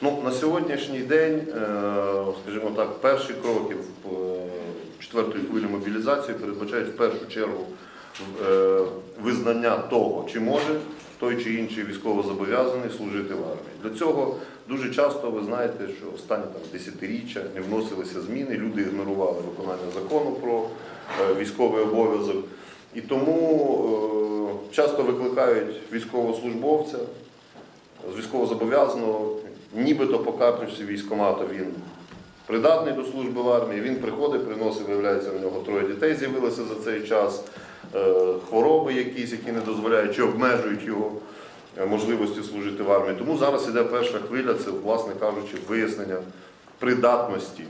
Ну, на сьогоднішній день, е, скажімо так, перші кроки в е, четвертої хвилі мобілізації передбачають в першу чергу е, визнання того, чи може той чи інший військовозобов'язаний служити в армії. Для цього дуже часто ви знаєте, що останні там десятиріччя не вносилися зміни, люди ігнорували виконання закону про військовий обов'язок. І тому часто викликають військовослужбовця з військовозобов'язаного, нібито по карточці військкомату він придатний до служби в армії, він приходить, приносить, виявляється, в нього троє дітей з'явилося за цей час, е, хвороби якісь, які не дозволяють чи обмежують його е, можливості служити в армії. Тому зараз іде перша хвиля, це, власне кажучи, вияснення придатності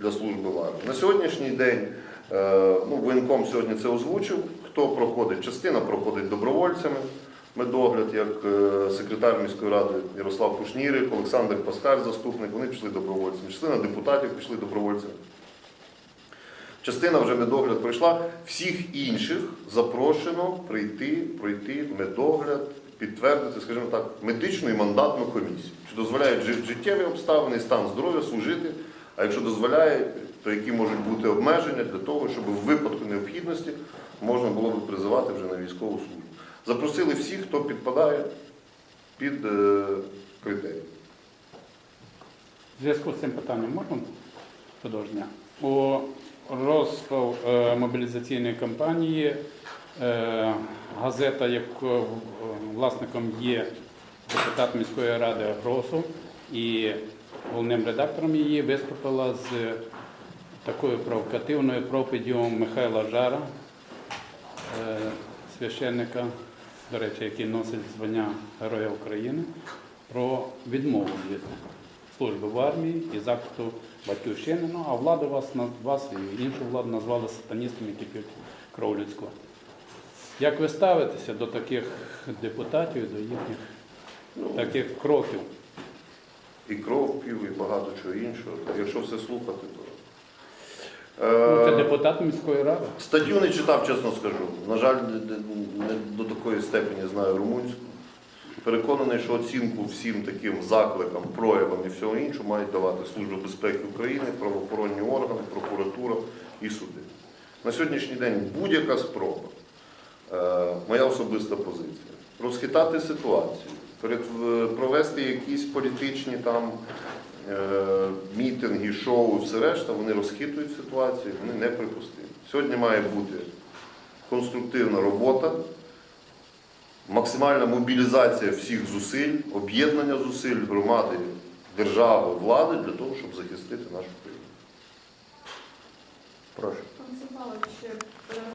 для служби в армії. На сьогоднішній день е, ну, воєнком сьогодні це озвучив, хто проходить, частина проходить добровольцями. Медогляд, як е, секретар міської ради Ярослав Кушнірик, Олександр Паскаль, заступник, вони пішли добровольцями. Частина депутатів пішли добровольцями. Частина вже медогляд пройшла. Всіх інших запрошено прийти, пройти медогляд, підтвердити, скажімо так, медичну і мандатну комісію, що дозволяють життєві обставини, стан здоров'я служити. А якщо дозволяє, то які можуть бути обмеження для того, щоб в випадку необхідності можна було би призивати вже на військову службу. Запросили всіх, хто підпадає під е, критерії. В зв'язку з цим питанням можна продовження? У розпал е, мобілізаційної кампанії е, газета, якою е, власником є депутат міської ради Гросу, і головним редактором її виступила з такою провокативною проповіддю Михайла Жара, е, священника, до речі, який носить звання Героя України, про відмову від служби в армії і захисту батьківщини. Ну, а влада вас, вас і іншу владу назвали сатаністами, які п'ють кров людську. Як ви ставитеся до таких депутатів, до їхніх Ну, таких кроків? і кров пів, і багато чого іншого. Якщо все слухати, то. Ну, Це Е, депутат міської ради. Статтю не читав, чесно скажу. На жаль, не- до такої степені знаю румунську. Переконаний, що оцінку всім таким закликам, проявам і всього іншого мають давати Служба безпеки України, правоохоронні органи, прокуратура і суди. На сьогоднішній день будь-яка спроба, е, моя особиста позиція, розхитати ситуацію, провести якісь політичні там е, мітинги, шоу все решта, вони розхитують ситуацію, вони неприпустимі. Сьогодні має бути конструктивна робота, максимальна мобілізація всіх зусиль, об'єднання зусиль громади, держави, влади для того, щоб захистити нашу країну. Прошу.